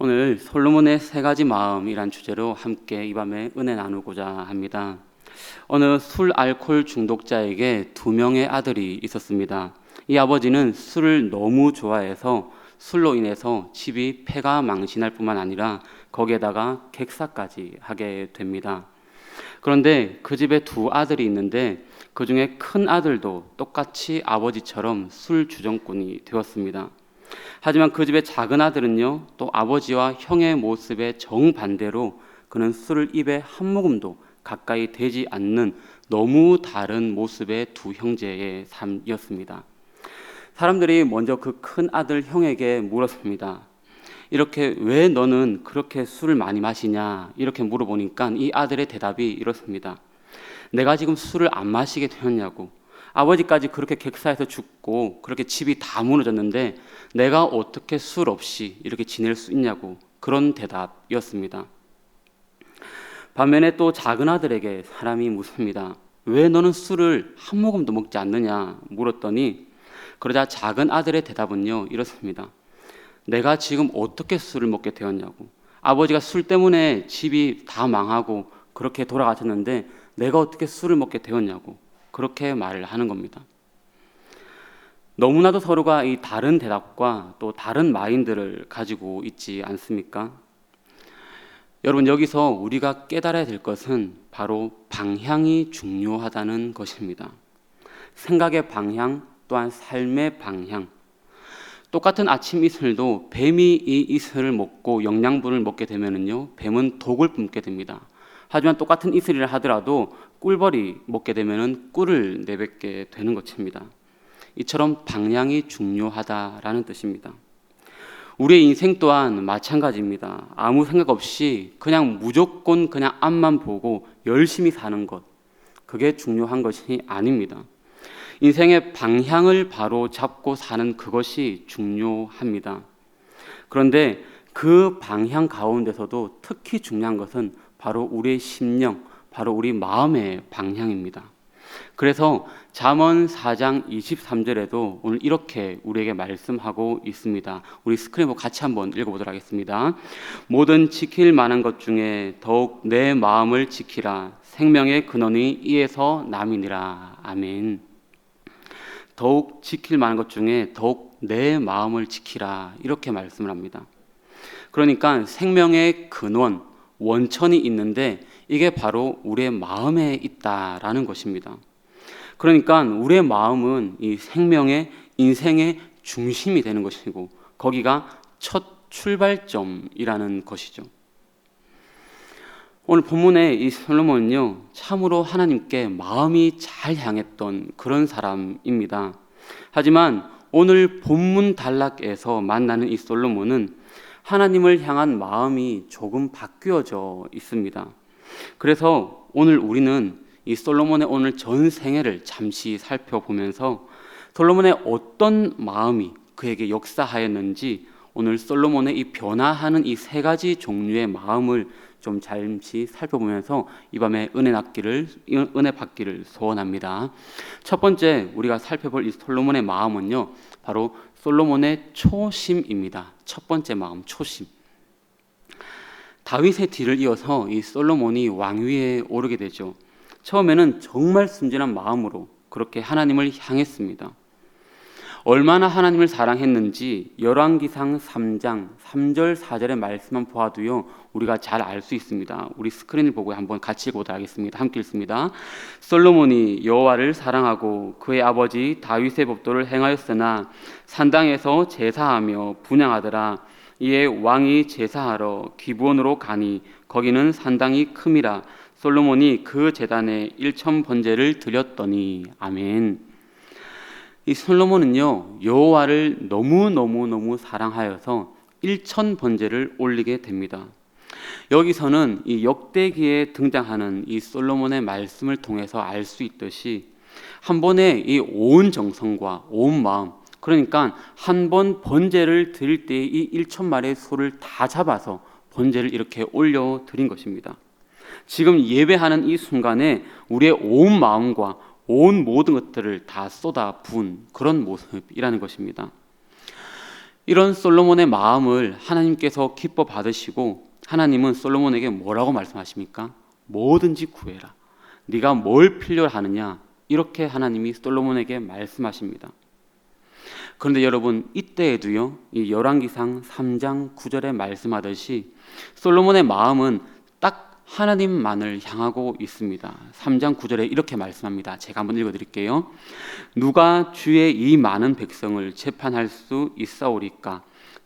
오늘 솔로몬의 세 가지 마음이란 주제로 함께 이 밤에 은혜 나누고자 합니다. 어느 술 알코올 중독자에게 두 명의 아들이 있었습니다. 이 아버지는 술을 너무 좋아해서 술로 인해서 집이 폐가 망신할 뿐만 아니라 거기에다가 객사까지 하게 됩니다. 그런데 그 집에 두 아들이 있는데 그 중에 큰 아들도 똑같이 아버지처럼 술 주정꾼이 되었습니다. 하지만 그 집의 작은 아들은요, 또 아버지와 형의 모습에 정반대로 그는 술을 입에 한 모금도 가까이 대지 않는 너무 다른 모습의 두 형제의 삶이었습니다. 사람들이 먼저 그 큰 아들 형에게 물었습니다. 이렇게 왜 너는 그렇게 술을 많이 마시냐? 이렇게 물어보니까 이 아들의 대답이 이렇습니다. 내가 지금 술을 안 마시게 되었냐고. 아버지까지 그렇게 객사해서 죽고 그렇게 집이 다 무너졌는데 내가 어떻게 술 없이 이렇게 지낼 수 있냐고 그런 대답이었습니다. 반면에 또 작은 아들에게 사람이 묻습니다. 왜 너는 술을 한 모금도 먹지 않느냐 물었더니 그러자 작은 아들의 대답은요 이렇습니다. 내가 지금 어떻게 술을 먹게 되었냐고. 아버지가 술 때문에 집이 다 망하고 그렇게 돌아가셨는데 내가 어떻게 술을 먹게 되었냐고. 그렇게 말을 하는 겁니다. 너무나도 서로가 이 다른 대답과 또 다른 마인드를 가지고 있지 않습니까? 여러분 여기서 우리가 깨달아야 될 것은 바로 방향이 중요하다는 것입니다. 생각의 방향 또한 삶의 방향. 똑같은 아침 이슬도 뱀이 이 이슬을 먹고 영양분을 먹게 되면은요 뱀은 독을 뿜게 됩니다. 하지만 똑같은 이슬이라 하더라도 꿀벌이 먹게 되면은 꿀을 내뱉게 되는 것입니다. 이처럼 방향이 중요하다라는 뜻입니다. 우리의 인생 또한 마찬가지입니다. 아무 생각 없이 그냥 무조건 그냥 앞만 보고 열심히 사는 것. 그게 중요한 것이 아닙니다. 인생의 방향을 바로 잡고 사는 그것이 중요합니다. 그런데 그 방향 가운데서도 특히 중요한 것은 바로 우리의 심령, 바로 우리 마음의 방향입니다. 그래서 잠언 4장 23절에도 오늘 이렇게 우리에게 말씀하고 있습니다. 우리 스크린보 같이 한번 읽어보도록 하겠습니다. 모든 지킬 만한 것 중에 더욱 내 마음을 지키라. 생명의 근원이 이에서 남이니라. 아멘. 더욱 지킬 만한 것 중에 더욱 내 마음을 지키라. 이렇게 말씀을 합니다. 그러니까 생명의 근원, 원천이 있는데 이게 바로 우리의 마음에 있다라는 것입니다. 그러니까 우리의 마음은 이 생명의 인생의 중심이 되는 것이고 거기가 첫 출발점이라는 것이죠. 오늘 본문의 이 솔로몬은요 참으로 하나님께 마음이 잘 향했던 그런 사람입니다. 하지만 오늘 본문 단락에서 만나는 이 솔로몬은 하나님을 향한 마음이 조금 바뀌어져 있습니다. 그래서 오늘 우리는 이 솔로몬의 오늘 전 생애를 잠시 살펴보면서 솔로몬의 어떤 마음이 그에게 역사하였는지 오늘 솔로몬의 이 변화하는 이 세 가지 종류의 마음을 좀 잠시 살펴보면서 이 밤에 은혜 받기를 은혜 받기를 소원합니다. 첫 번째 우리가 살펴볼 이 솔로몬의 마음은요. 바로 솔로몬의 초심입니다. 첫 번째 마음 초심. 다윗의 뒤를 이어서 이 솔로몬이 왕위에 오르게 되죠. 처음에는 정말 순진한 마음으로 그렇게 하나님을 향했습니다. 얼마나 하나님을 사랑했는지 열왕기상 3장 3절 4절의 말씀만 보아도요 우리가 잘 알 수 있습니다. 우리 스크린을 보고 한번 같이 읽어보도록 하겠습니다. 함께 읽습니다. 솔로몬이 여호와를 사랑하고 그의 아버지 다윗의 법도를 행하였으나 산당에서 제사하며 분양하더라. 이에 왕이 제사하러 기부원으로 가니 거기는 산당이 큼이라 솔로몬이 그 제단에 일천 번제를 드렸더니 아멘. 이 솔로몬은요 여호와를 너무 너무 너무 사랑하여서 일천 번제를 올리게 됩니다. 여기서는 이 역대기에 등장하는 이 솔로몬의 말씀을 통해서 알 수 있듯이 한 번에 이 온 정성과 온 마음 그러니까 한 번 번제를 드릴 때 이 일천 마리의 소를 다 잡아서 번제를 이렇게 올려 드린 것입니다. 지금 예배하는 이 순간에 우리의 온 마음과 온 모든 것들을 다 쏟아 부은 그런 모습이라는 것입니다. 이런 솔로몬의 마음을 하나님께서 기뻐 받으시고 하나님은 솔로몬에게 뭐라고 말씀하십니까? 뭐든지 구해라. 네가 뭘 필요로 하느냐? 이렇게 하나님이 솔로몬에게 말씀하십니다. 그런데 여러분 이때에도요. 이 열왕기상 3장 9절에 말씀하듯이 솔로몬의 마음은 딱 하나님만을 향하고 있습니다. 3장 9절에 이렇게 말씀합니다. 제가 한번 읽어 드릴게요. 누가 주의 이 많은 백성을 재판할 수 있사오리까?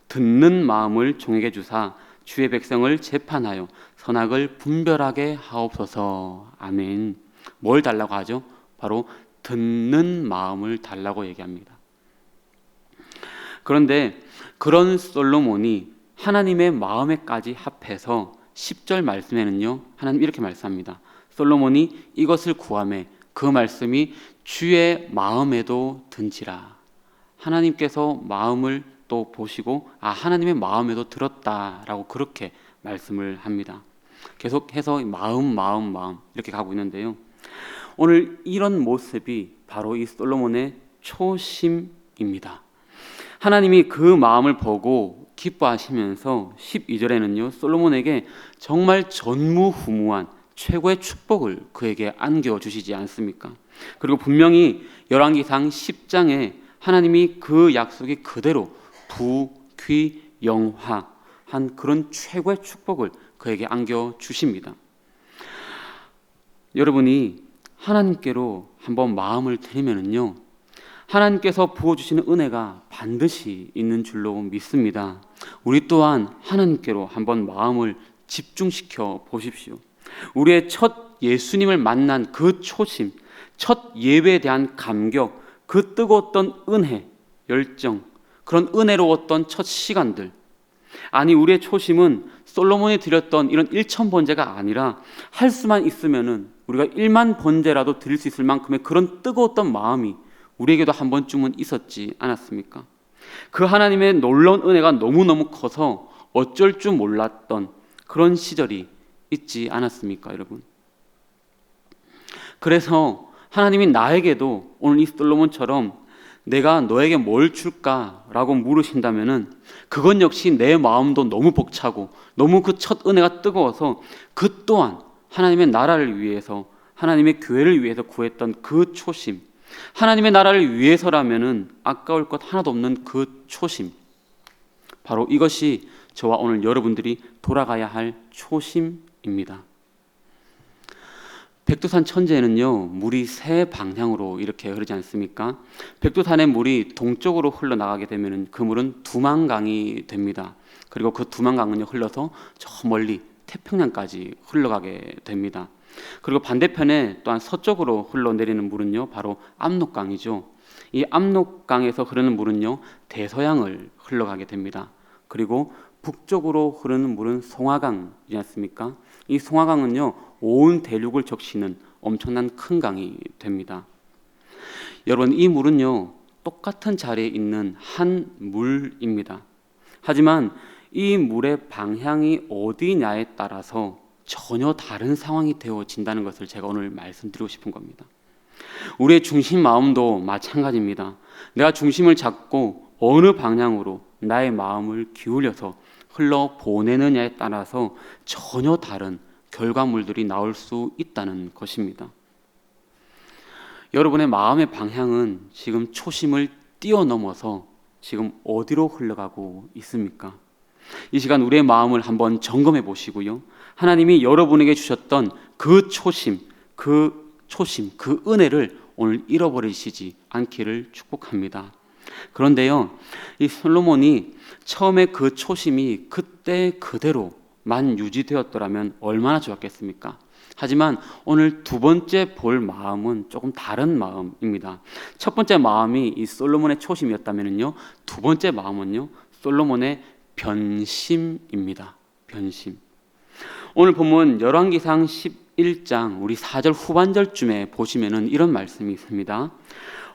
듣는 마음을 종에게 주사 주의 백성을 재판하여 선악을 분별하게 하옵소서. 아멘. 뭘 달라고 하죠? 바로 듣는 마음을 달라고 얘기합니다. 그런데 그런 솔로몬이 하나님의 마음에까지 합해서 10절 말씀에는요. 하나님 이렇게 말씀합니다. 솔로몬이 이것을 구함에 그 말씀이 주의 마음에도 든지라. 하나님께서 마음을 또 보시고 아 하나님의 마음에도 들었다라고 그렇게 말씀을 합니다. 계속해서 마음 마음 마음 이렇게 가고 있는데요. 오늘 이런 모습이 바로 이 솔로몬의 초심입니다. 하나님이 그 마음을 보고 기뻐하시면서 12절에는요. 솔로몬에게 정말 전무후무한 최고의 축복을 그에게 안겨 주시지 않습니까? 그리고 분명히 열왕기상 10장에 하나님이 그 약속이 그대로 부 귀 영화한 그런 최고의 축복을 그에게 안겨 주십니다. 여러분이 하나님께로 한번 마음을 드리면은요. 하나님께서 부어주시는 은혜가 반드시 있는 줄로 믿습니다. 우리 또한 하나님께로 한번 마음을 집중시켜 보십시오. 우리의 첫 예수님을 만난 그 초심, 첫 예배에 대한 감격, 그 뜨거웠던 은혜, 열정, 그런 은혜로웠던 첫 시간들. 아니, 우리의 초심은 솔로몬이 드렸던 이런 일천 번제가 아니라 할 수만 있으면은 우리가 1만 번제라도 드릴 수 있을 만큼의 그런 뜨거웠던 마음이 우리에게도 한 번쯤은 있었지 않았습니까? 그 하나님의 놀라운 은혜가 너무너무 커서 어쩔 줄 몰랐던 그런 시절이 있지 않았습니까, 여러분? 그래서 하나님이 나에게도 오늘 이 솔로몬처럼 내가 너에게 뭘 줄까라고 물으신다면은 그건 역시 내 마음도 너무 벅차고 너무 그 첫 은혜가 뜨거워서 그 또한 하나님의 나라를 위해서 하나님의 교회를 위해서 구했던 그 초심 하나님의 나라를 위해서라면은 아까울 것 하나도 없는 그 초심 바로 이것이 저와 오늘 여러분들이 돌아가야 할 초심입니다. 백두산 천재에는요 물이 세 방향으로 이렇게 흐르지 않습니까? 백두산의 물이 동쪽으로 흘러나가게 되면 그 물은 두만강이 됩니다. 그리고 그 두만강은요 흘러서 저 멀리 태평양까지 흘러가게 됩니다. 그리고 반대편에 또한 서쪽으로 흘러내리는 물은요 바로 압록강이죠. 이 압록강에서 흐르는 물은요 대서양을 흘러가게 됩니다. 그리고 북쪽으로 흐르는 물은 송화강이지 않습니까? 이 송화강은요 온 대륙을 적시는 엄청난 큰 강이 됩니다. 여러분 이 물은요 똑같은 자리에 있는 한 물입니다. 하지만 이 물의 방향이 어디냐에 따라서 전혀 다른 상황이 되어진다는 것을 제가 오늘 말씀드리고 싶은 겁니다. 우리의 중심 마음도 마찬가지입니다. 내가 중심을 잡고 어느 방향으로 나의 마음을 기울여서 흘러 보내느냐에 따라서 전혀 다른 결과물들이 나올 수 있다는 것입니다. 여러분의 마음의 방향은 지금 초심을 뛰어넘어서 지금 어디로 흘러가고 있습니까? 이 시간 우리의 마음을 한번 점검해 보시고요. 하나님이 여러분에게 주셨던 그 초심, 그 초심, 그 은혜를 오늘 잃어버리시지 않기를 축복합니다. 그런데요, 이 솔로몬이 처음에 그 초심이 그때 그대로만 유지되었더라면 얼마나 좋았겠습니까? 하지만 오늘 두 번째 볼 마음은 조금 다른 마음입니다. 첫 번째 마음이 이 솔로몬의 초심이었다면요, 두 번째 마음은요, 솔로몬의 변심입니다. 변심. 오늘 보면 열왕기상 11장 우리 4절 후반절쯤에 보시면은 이런 말씀이 있습니다.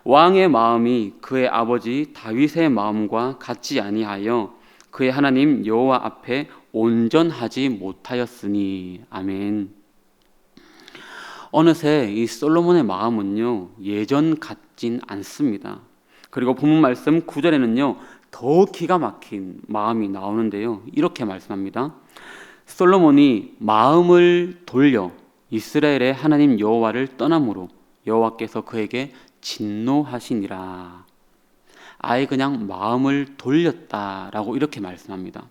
왕의 마음이 그의 아버지 다윗의 마음과 같지 아니하여 그의 하나님 여호와 앞에 온전하지 못하였으니 아멘. 어느새 이 솔로몬의 마음은요 예전 같진 않습니다. 그리고 본문 말씀 9절에는요 더 기가 막힌 마음이 나오는데요. 이렇게 말씀합니다. 솔로몬이 마음을 돌려 이스라엘의 하나님 여호와를 떠남으로 여호와께서 그에게 진노하시니라. 아예 그냥 마음을 돌렸다라고 이렇게 말씀합니다.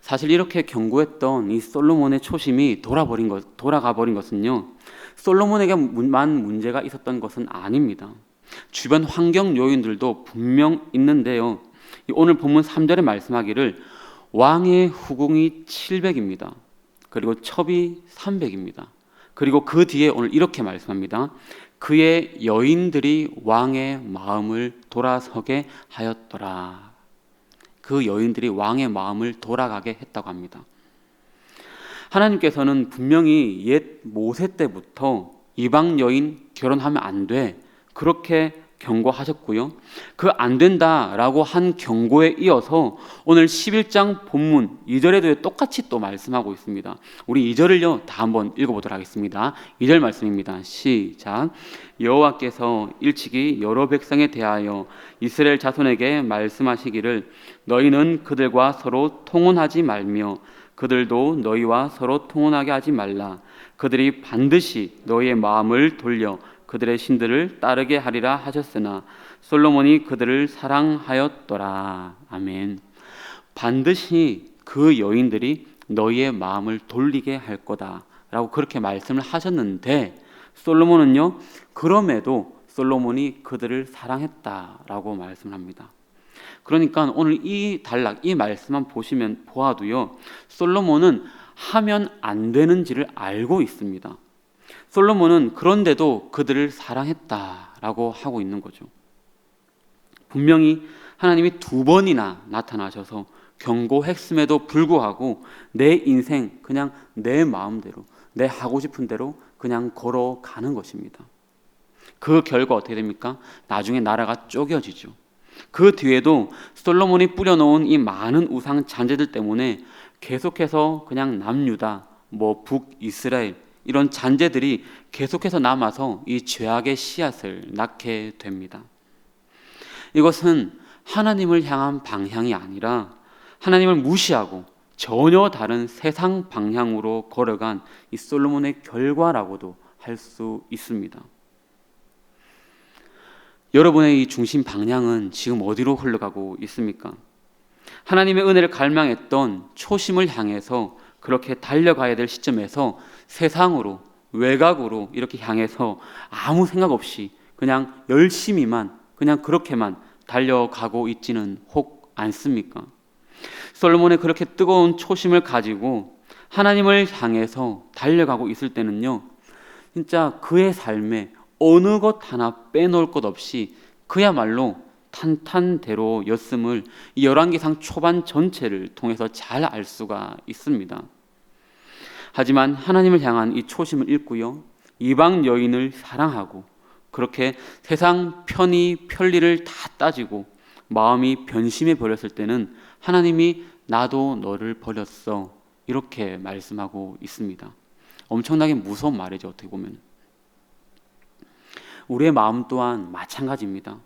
사실 이렇게 경고했던 이 솔로몬의 초심이 돌아버린 것, 돌아가 버린 것은요. 솔로몬에게만 문제가 있었던 것은 아닙니다. 주변 환경 요인들도 분명 있는데요. 오늘 본문 3절에 말씀하기를 왕의 후궁이 700입니다. 그리고 첩이 300입니다. 그리고 그 뒤에 오늘 이렇게 말씀합니다. 그의 여인들이 왕의 마음을 돌아서게 하였더라. 그 여인들이 왕의 마음을 돌아가게 했다고 합니다. 하나님께서는 분명히 옛 모세 때부터 이방 여인 결혼하면 안 돼. 그렇게 경고하셨고요. 그 안 된다라고 한 경고에 이어서 오늘 11장 본문 2절에도 똑같이 또 말씀하고 있습니다. 우리 2절을요 다 한번 읽어 보도록 하겠습니다. 2절 말씀입니다. 시작. 여호와께서 일찍이 여러 백성에 대하여 이스라엘 자손에게 말씀하시기를 너희는 그들과 서로 통혼하지 말며 그들도 너희와 서로 통혼하게 하지 말라. 그들이 반드시 너희의 마음을 돌려 그들의 신들을 따르게 하리라 하셨으나 솔로몬이 그들을 사랑하였더라. 아멘. 반드시 그 여인들이 너희의 마음을 돌리게 할 거다라고 그렇게 말씀을 하셨는데 솔로몬은요. 그럼에도 솔로몬이 그들을 사랑했다라고 말씀을 합니다. 그러니까 오늘 이 단락, 이 말씀만 보시면 보아도요. 솔로몬은 하면 안 되는지를 알고 있습니다. 솔로몬은 그런데도 그들을 사랑했다라고 하고 있는 거죠. 분명히 하나님이 두 번이나 나타나셔서 경고했음에도 불구하고 내 인생 그냥 내 마음대로 내 하고 싶은 대로 그냥 걸어가는 것입니다. 그 결과 어떻게 됩니까? 나중에 나라가 쪼개지죠. 그 뒤에도 솔로몬이 뿌려놓은 이 많은 우상 잔재들 때문에 계속해서 그냥 남유다, 뭐 북이스라엘 이런 잔재들이 계속해서 남아서 이 죄악의 씨앗을 낳게 됩니다. 이것은 하나님을 향한 방향이 아니라 하나님을 무시하고 전혀 다른 세상 방향으로 걸어간 이 솔로몬의 결과라고도 할 수 있습니다. 여러분의 이 중심 방향은 지금 어디로 흘러가고 있습니까? 하나님의 은혜를 갈망했던 초심을 향해서 그렇게 달려가야 될 시점에서 세상으로 외곽으로 이렇게 향해서 아무 생각 없이 그냥 열심히만 그냥 그렇게만 달려가고 있지는 혹 않습니까? 솔로몬의 그렇게 뜨거운 초심을 가지고 하나님을 향해서 달려가고 있을 때는요, 진짜 그의 삶에 어느 것 하나 빼놓을 것 없이 그야말로 탄탄대로였음을 이 열왕기상 초반 전체를 통해서 잘 알 수가 있습니다. 하지만 하나님을 향한 이 초심을 잃고요. 이방 여인을 사랑하고 그렇게 세상 편의 편리를 다 따지고 마음이 변심해 버렸을 때는 하나님이 나도 너를 버렸어 이렇게 말씀하고 있습니다. 엄청나게 무서운 말이죠 어떻게 보면 우리의 마음 또한 마찬가지입니다.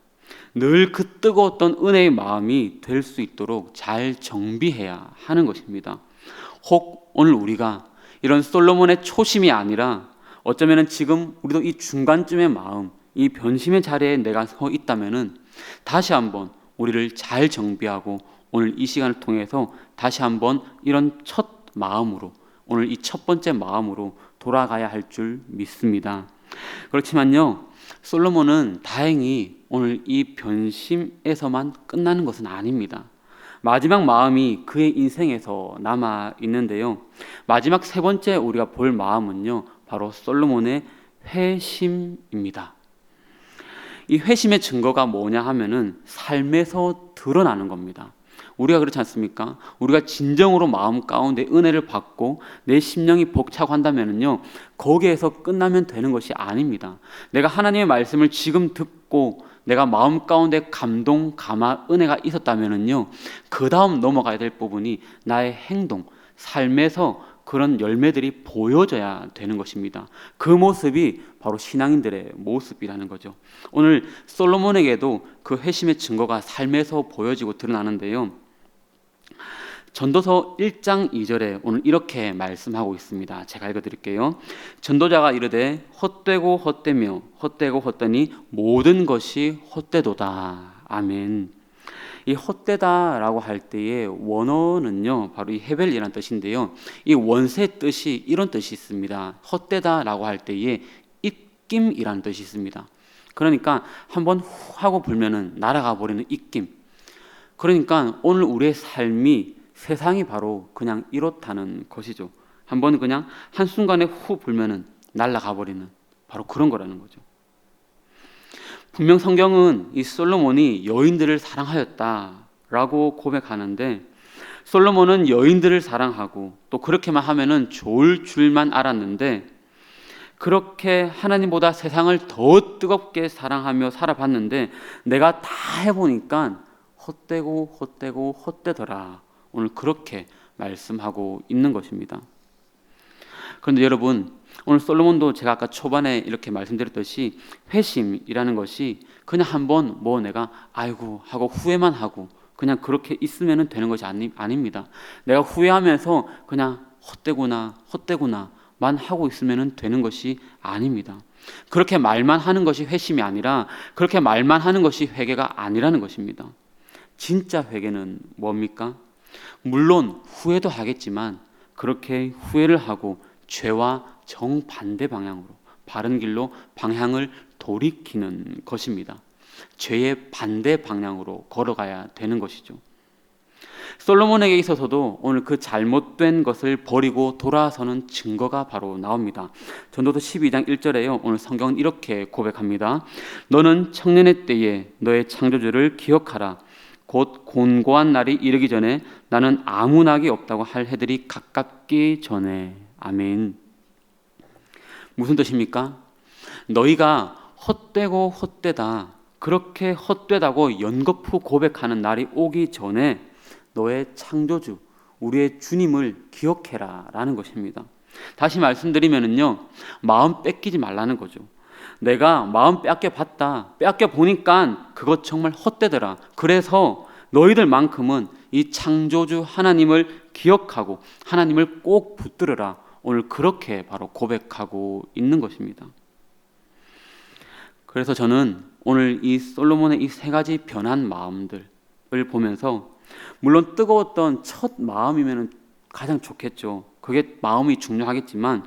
늘 그 뜨거웠던 은혜의 마음이 될 수 있도록 잘 정비해야 하는 것입니다. 혹 오늘 우리가 이런 솔로몬의 초심이 아니라 어쩌면은 지금 우리도 이 중간쯤의 마음, 이 변심의 자리에 내가 서 있다면은 다시 한번 우리를 잘 정비하고 오늘 이 시간을 통해서 다시 한번 이런 첫 마음으로 오늘 이 첫 번째 마음으로 돌아가야 할 줄 믿습니다. 그렇지만요, 솔로몬은 다행히 오늘 이 변심에서만 끝나는 것은 아닙니다. 마지막 마음이 그의 인생에서 남아 있는데요. 마지막 세 번째 우리가 볼 마음은요, 바로 솔로몬의 회심입니다. 이 회심의 증거가 뭐냐 하면은 삶에서 드러나는 겁니다. 우리가 그렇지 않습니까? 우리가 진정으로 마음 가운데 은혜를 받고 내 심령이 벅차고 한다면요, 거기에서 끝나면 되는 것이 아닙니다. 내가 하나님의 말씀을 지금 듣고 내가 마음 가운데 감동, 감화, 은혜가 있었다면은요, 그 다음 넘어가야 될 부분이 나의 행동, 삶에서 그런 열매들이 보여져야 되는 것입니다. 그 모습이 바로 신앙인들의 모습이라는 거죠. 오늘 솔로몬에게도 그 회심의 증거가 삶에서 보여지고 드러나는데요. 전도서 1장 2절에 오늘 이렇게 말씀하고 있습니다. 제가 읽어 드릴게요. 전도자가 이르되 헛되고 헛되며 헛되고 헛되니 모든 것이 헛되도다. 아멘. 이 헛되다라고 할 때의 원어는요 바로 이 헤벨이라는 뜻인데요 이 원세 뜻이 이런 뜻이 있습니다 헛되다라고 할 때에 입김이라는 뜻이 있습니다 그러니까 한번 후 하고 불면은 날아가 버리는 입김 그러니까 오늘 우리의 삶이 세상이 바로 그냥 이렇다는 것이죠 한번 그냥 한순간에 후 불면은 날아가 버리는 바로 그런 거라는 거죠 분명 성경은 이 솔로몬이 여인들을 사랑하였다라고 고백하는데 솔로몬은 여인들을 사랑하고 또 그렇게만 하면은 좋을 줄만 알았는데 그렇게 하나님보다 세상을 더 뜨겁게 사랑하며 살아봤는데 내가 다 해보니까 헛되고 헛되고 헛되더라. 오늘 그렇게 말씀하고 있는 것입니다. 그런데 여러분 오늘 솔로몬도 제가 아까 초반에 이렇게 말씀드렸듯이 회심이라는 것이 그냥 한번 뭐 내가 아이고 하고 후회만 하고 그냥 그렇게 있으면 되는 것이 아니, 아닙니다. 내가 후회하면서 그냥 헛되구나 헛되구나 만 하고 있으면 되는 것이 아닙니다. 그렇게 말만 하는 것이 회심이 아니라 그렇게 말만 하는 것이 회개가 아니라는 것입니다. 진짜 회개는 뭡니까? 물론 후회도 하겠지만 그렇게 후회를 하고 죄와 정반대 방향으로 바른 길로 방향을 돌이키는 것입니다. 죄의 반대 방향으로 걸어가야 되는 것이죠. 솔로몬에게 있어서도 오늘 그 잘못된 것을 버리고 돌아서는 증거가 바로 나옵니다. 전도서 12장 1절에요. 오늘 성경은 이렇게 고백합니다. 너는 청년의 때에 너의 창조주를 기억하라. 곧 곤고한 날이 이르기 전에 나는 아무 낙이 없다고 할 해들이 가깝기 전에 아멘. 무슨 뜻입니까? 너희가 헛되고 헛되다 그렇게 헛되다고 연거푸 고백하는 날이 오기 전에 너의 창조주 우리의 주님을 기억해라 라는 것입니다. 다시 말씀드리면은요 마음 뺏기지 말라는 거죠. 내가 마음 빼앗겨 봤다 빼앗겨 보니까 그것 정말 헛되더라. 그래서 너희들만큼은 이 창조주 하나님을 기억하고 하나님을 꼭 붙들어라. 오늘 그렇게 바로 고백하고 있는 것입니다. 그래서 저는 오늘 이 솔로몬의 이 세 가지 변한 마음들을 보면서 물론 뜨거웠던 첫 마음이면 가장 좋겠죠. 그게 마음이 중요하겠지만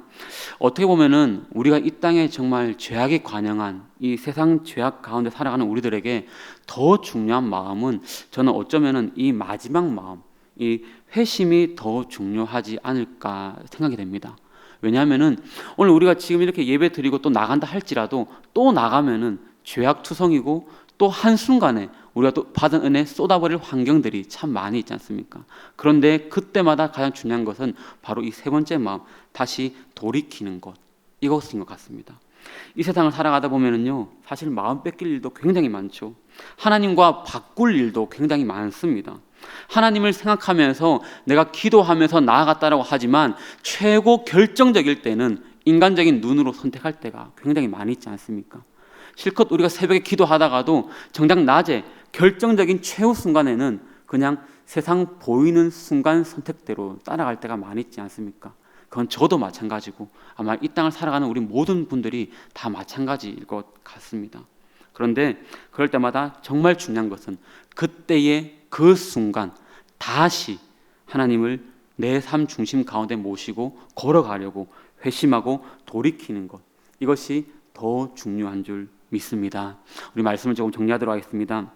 어떻게 보면은 우리가 이 땅에 정말 죄악에 관영한 이 세상 죄악 가운데 살아가는 우리들에게 더 중요한 마음은 저는 어쩌면은 이 마지막 마음, 이 회심이 더 중요하지 않을까 생각이 됩니다. 왜냐하면은 오늘 우리가 지금 이렇게 예배 드리고 또 나간다 할지라도 또 나가면은 죄악 투성이고 또 한순간에 우리가 또 받은 은혜 쏟아버릴 환경들이 참 많이 있지 않습니까? 그런데 그때마다 가장 중요한 것은 바로 이 세 번째 마음, 다시 돌이키는 것. 이것인 것 같습니다. 이 세상을 살아가다 보면은요, 사실 마음 뺏길 일도 굉장히 많죠. 하나님과 바꿀 일도 굉장히 많습니다. 하나님을 생각하면서 내가 기도하면서 나아갔다라고 하지만 최고 결정적일 때는 인간적인 눈으로 선택할 때가 굉장히 많이 있지 않습니까? 실컷 우리가 새벽에 기도하다가도 정작 낮에 결정적인 최후 순간에는 그냥 세상 보이는 순간 선택대로 따라갈 때가 많이 있지 않습니까? 그건 저도 마찬가지고 아마 이 땅을 살아가는 우리 모든 분들이 다 마찬가지일 것 같습니다. 그런데 그럴 때마다 정말 중요한 것은 그때의 그 순간 다시 하나님을 내 삶 중심 가운데 모시고 걸어가려고 회심하고 돌이키는 것 이것이 더 중요한 줄 믿습니다. 우리 말씀을 조금 정리하도록 하겠습니다.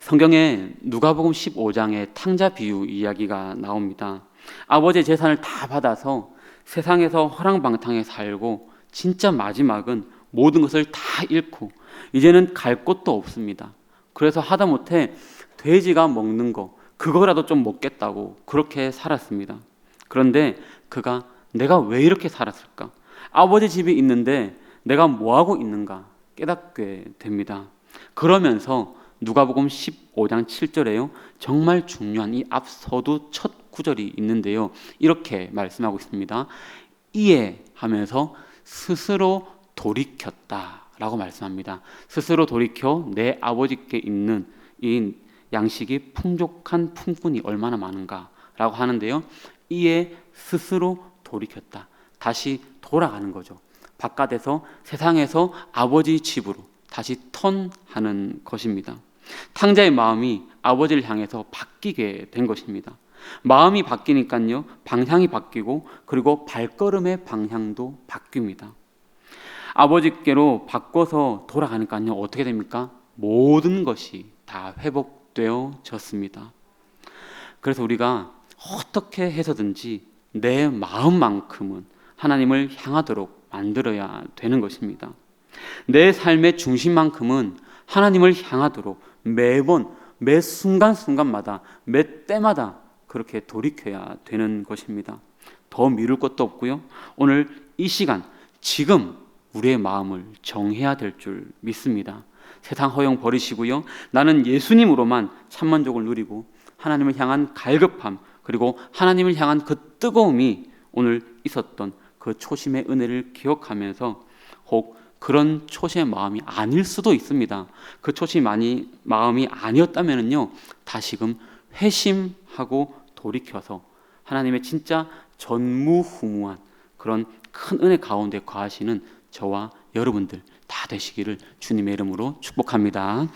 성경에 누가복음 15장에 탕자 비유 이야기가 나옵니다. 아버지의 재산을 다 받아서 세상에서 허랑방탕에 살고 진짜 마지막은 모든 것을 다 잃고 이제는 갈 곳도 없습니다. 그래서 하다못해 돼지가 먹는 거 그거라도 좀 먹겠다고 그렇게 살았습니다. 그런데 그가 내가 왜 이렇게 살았을까? 아버지 집이 있는데 내가 뭐 하고 있는가 깨닫게 됩니다. 그러면서 누가복음 15장 7절에요. 정말 중요한 이 앞서도 첫 구절이 있는데요. 이렇게 말씀하고 있습니다. 이에 하면서 스스로 돌이켰다라고 말씀합니다. 스스로 돌이켜 내 아버지께 있는 이 양식이 풍족한 품꾼이 얼마나 많은가라고 하는데요. 이에 스스로 돌이켰다. 다시 돌아가는 거죠. 바깥에서 세상에서 아버지 집으로 다시 턴하는 것입니다. 탕자의 마음이 아버지를 향해서 바뀌게 된 것입니다. 마음이 바뀌니까요, 방향이 바뀌고 그리고 발걸음의 방향도 바뀝니다. 아버지께로 바꿔서 돌아가니까요, 어떻게 됩니까? 모든 것이 다 회복되어졌습니다. 그래서 우리가 어떻게 해서든지 내 마음만큼은 하나님을 향하도록 만들어야 되는 것입니다. 내 삶의 중심만큼은 하나님을 향하도록 매번 매 순간순간마다 매 때마다 그렇게 돌이켜야 되는 것입니다. 더 미룰 것도 없고요. 오늘 이 시간 지금 우리의 마음을 정해야 될 줄 믿습니다. 세상 허용 버리시고요. 나는 예수님으로만 참만족을 누리고 하나님을 향한 갈급함 그리고 하나님을 향한 그 뜨거움이 오늘 있었던 그 초심의 은혜를 기억하면서 혹 그런 초심의 마음이 아닐 수도 있습니다. 그 초심 많이 마음이 아니었다면은요 다시금 회심하고 돌이켜서 하나님의 진짜 전무후무한 그런 큰 은혜 가운데 거하시는 저와 여러분들 다 되시기를 주님의 이름으로 축복합니다.